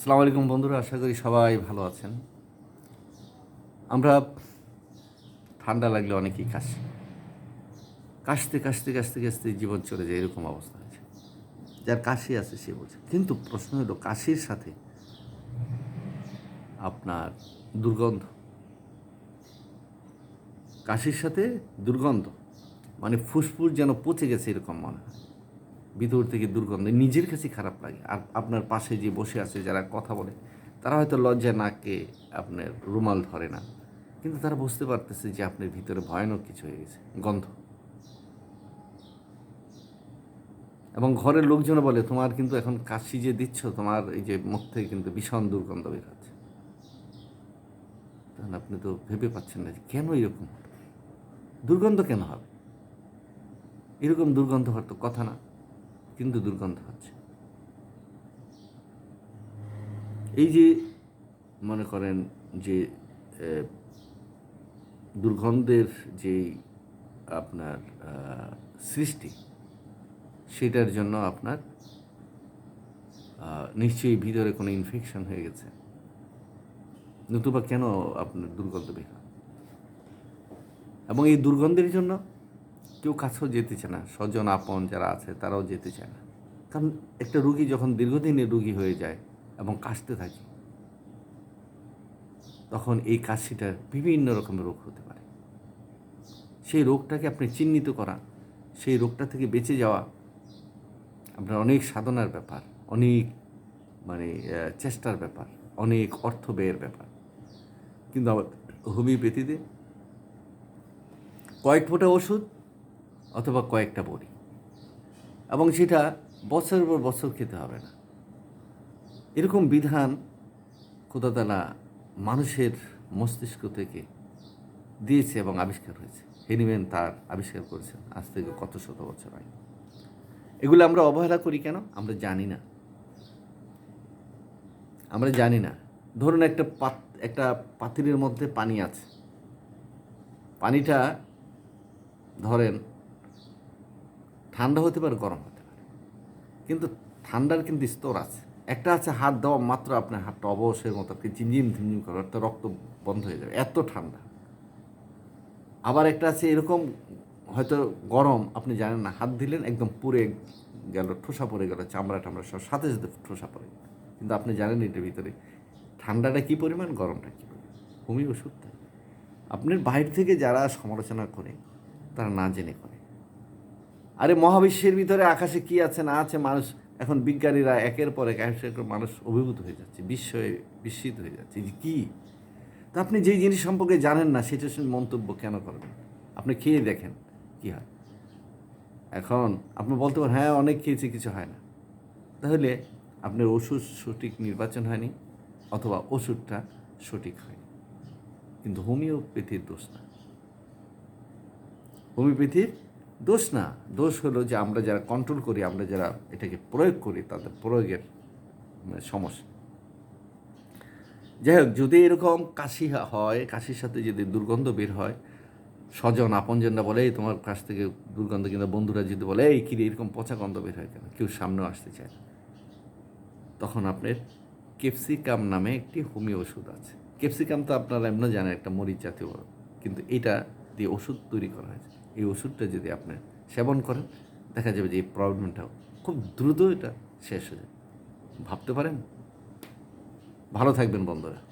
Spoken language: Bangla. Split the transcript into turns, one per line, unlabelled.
আসসালামু আলাইকুম বন্ধুরা, আশা করি সবাই ভালো আছেন। আমরা ঠান্ডা লাগলে অনেকেই কাশি, কাশতে কাশতে কাশতে কাশতে জীবন চলে যায়, এরকম অবস্থা আছে যার কাশি আছে সে বলছে। কিন্তু প্রশ্ন হলো, কাশির সাথে আপনার দুর্গন্ধ? কাশির সাথে দুর্গন্ধ? মানে ফুসফুস যেন পচে গেছে এরকম মনে হয়। ভিতর থেকে দুর্গন্ধ নিজের কাছে খারাপ লাগে। আর আপনার পাশে যে বসে আছে, যারা কথা বলে, তারা হয়তো লজ্জা নাকে আপনার রুমাল ধরে না। কিন্তু তারা বুঝতে পারতেছে যে আপনার ভিতরে ভয়ানক কিছু হয়ে গেছে, গন্ধ। এবং ঘরের লোকজন বলে, তোমার কিন্তু এখন কাশি যে দিচ্ছ, তোমার এই যে মুখ থেকে কিন্তু ভীষণ দুর্গন্ধ বের হচ্ছে। তখন আপনি তো ভেবে পাচ্ছেন না যে কেন এরকম দুর্গন্ধ কেন হবে? এরকম দুর্গন্ধ হওয়ার তো কথা না। কিন্তু দুর্গন্ধ হচ্ছে এই যে মনে করেন যে দুর্গন্ধের যে আপনার সৃষ্টি, সেটার জন্য আপনার নিশ্চয়ই ভিতরে কোনো ইনফেকশন হয়ে গেছে। নতুবা কেন আপনার দুর্গন্ধ বের এবং এই দুর্গন্ধের জন্য কেউ কাছেও যেতে চায় না। স্বজন, আপন যারা আছে, তারাও যেতে চায় না। কারণ একটা রুগী যখন দীর্ঘদিনের রুগী হয়ে যায় এবং কাশতে থাকে, তখন এই কাশিটার বিভিন্ন রকমের রোগ হতে পারে। সেই রোগটাকে আপনি চিহ্নিত করা, সেই রোগটা থেকে বেঁচে যাওয়া আপনার অনেক সাধনার ব্যাপার, অনেক মানে চেষ্টার ব্যাপার, অনেক অর্থ ব্যয়ের ব্যাপার। কিন্তু আবার হোমিওপ্যাথিতে কয়েক ফোঁটা ওষুধ অথবা কয়েকটা বড়ি। এবং সেটা বছরের পর বছর খেতে হবে না। এরকম বিধান খোদাতালা মানুষের মস্তিষ্ক থেকে দিয়েছে এবং আবিষ্কার হয়েছে। হেনিম্যান তার আবিষ্কার করেছেন আজ থেকে কত শত বছর আগে। এগুলো আমরা অবহেলা করি কেন? আমরা জানি না। আমরা জানি না। ধরুন একটা পাত, একটা পাতিলের মধ্যে পানি আছে। পানিটা ধরেন ঠান্ডা হতে পারে, গরম হতে পারে। কিন্তু ঠান্ডার কিন্তু স্তর আছে। একটা আছে হাত দেওয়া মাত্র আপনার হাতটা অবশ্যের মতো, আপনি ঝিমঝিম ঝিমঝিম করে অর্থাৎ রক্ত বন্ধ হয়ে যাবে, এত ঠান্ডা। আবার একটা আছে এরকম, হয়তো গরম, আপনি জানেন না, হাত দিলেন, একদম পুড়ে গেল, ঠোসা পড়ে গেল, চামড়া টামড়া সব সাথে সাথে ঠোসা পড়ে গেল। কিন্তু আপনি জানেন এটার ভিতরে ঠান্ডাটা কী পরিমাণ, গরমটা কী পরিমাণ। হোমিও ওষুধ। আপনার বাইরে থেকে যারা সমালোচনা করে, তারা না জেনে করে। আরে মহাবিশ্বের ভিতরে আকাশে কি আছে, না আছে, মানুষ, এখন বিজ্ঞানীরা একের পর এক মানুষ অভিভূত হয়ে যাচ্ছে, বিস্ময়ে বিস্মিত হয়ে যাচ্ছে যে কী? তা আপনি যেই জিনিস সম্পর্কে জানেন না, সেটা মন্তব্য কেন করবেন আপনি খেয়ে দেখেন কি হয়। এখন আপনি বলতে পারেন হ্যাঁ অনেক খেয়েছি, কিছু হয় না। তাহলে আপনার ওষুধ সঠিক নির্বাচন হয়নি, অথবা ওষুধটা সঠিক হয়নি। কিন্তু হোমিওপ্যাথির দোষ না হোমিওপ্যাথির দোষ না, দোষ হলো যে আমরা যারা কন্ট্রোল করি, আমরা যারা এটাকে প্রয়োগ করি, তাদের প্রয়োগের মানে সমস্যা। যাই হোক, যদি এরকম কাশি হয়, কাশির সাথে যদি দুর্গন্ধ বের হয়, স্বজন, আপনজনরা বলে, "এই তোমার কাছ থেকে দুর্গন্ধ কিংবা বন্ধুরা যদি বলে, এই কিরে, এরকম পচা গন্ধ বের হয় কেন? কেউ সামনেও আসতে চায় না। তখন আপনার ক্যাপসিকাম নামে একটি হোমিও ওষুধ আছে। ক্যাপসিকাম তো আপনারা এমন জানেন, একটা মরিচ জাতীয়, কিন্তু এটা দিয়ে ওষুধ তৈরি করা হয়েছে। এই ওষুধটা যদি আপনি সেবন করেন, দেখা যাবে যে এই প্রবলেমটা খুব দ্রুত এটা শেষ হয়ে যায়। ভাবতে পারেন? ভালো থাকবেন বন্ধুরা।